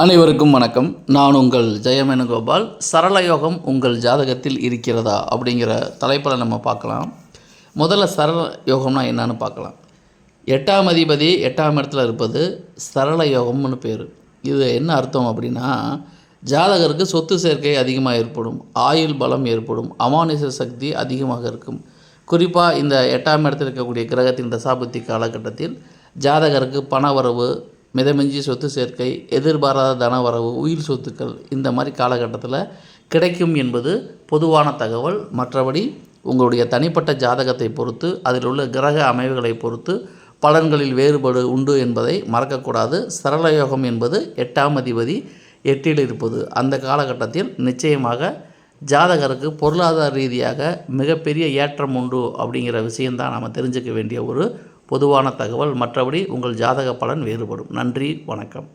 அனைவருக்கும் வணக்கம். நான் உங்கள் ஜெயமேனுகோபால். சரள யோகம் உங்கள் ஜாதகத்தில் இருக்கிறதா அப்படிங்கிற தலைப்பில் நம்ம பார்க்கலாம். முதல்ல சரள யோகம்னா என்னன்னு பார்க்கலாம். எட்டாம் அதிபதி எட்டாம் இடத்துல இருப்பது சரள யோகம்னு பேர். இது என்ன அர்த்தம் அப்படின்னா ஜாதகருக்கு சொத்து சேர்க்கை அதிகமாக ஏற்படும் ஆயுள் பலம் ஏற்படும் அமானுஷ சக்தி அதிகமாக இருக்கும். குறிப்பாக இந்த எட்டாம் இடத்தில் இருக்கக்கூடிய கிரகத்தின் தசாபுத்தி காலகட்டத்தில் ஜாதகருக்கு பணவரவு மிதமிஞ்சி சொத்து சேர்க்கை எதிர்பாராத தனவரவு உயிர் சொத்துக்கள் இந்த மாதிரி காலகட்டத்தில் கிடைக்கும் என்பது பொதுவான தகவல். மற்றபடி உங்களுடைய தனிப்பட்ட ஜாதகத்தை பொறுத்து அதில் உள்ள கிரக அமைவுகளை பொறுத்து பலன்களில் வேறுபாடு உண்டு என்பதை மறக்கக்கூடாது. சரளயோகம் என்பது எட்டாம் அதிபதி எட்டில் இருப்பது. அந்த காலகட்டத்தில் நிச்சயமாக ஜாதகருக்கு பொருளாதார ரீதியாக மிகப்பெரிய ஏற்றம் உண்டு அப்படிங்கிற விஷயந்தான் நாம் தெரிஞ்சுக்க வேண்டிய ஒரு பொதுவான தகவல் மற்றபடி உங்கள் ஜாதக பலன் வேறுபடும். நன்றி வணக்கம்.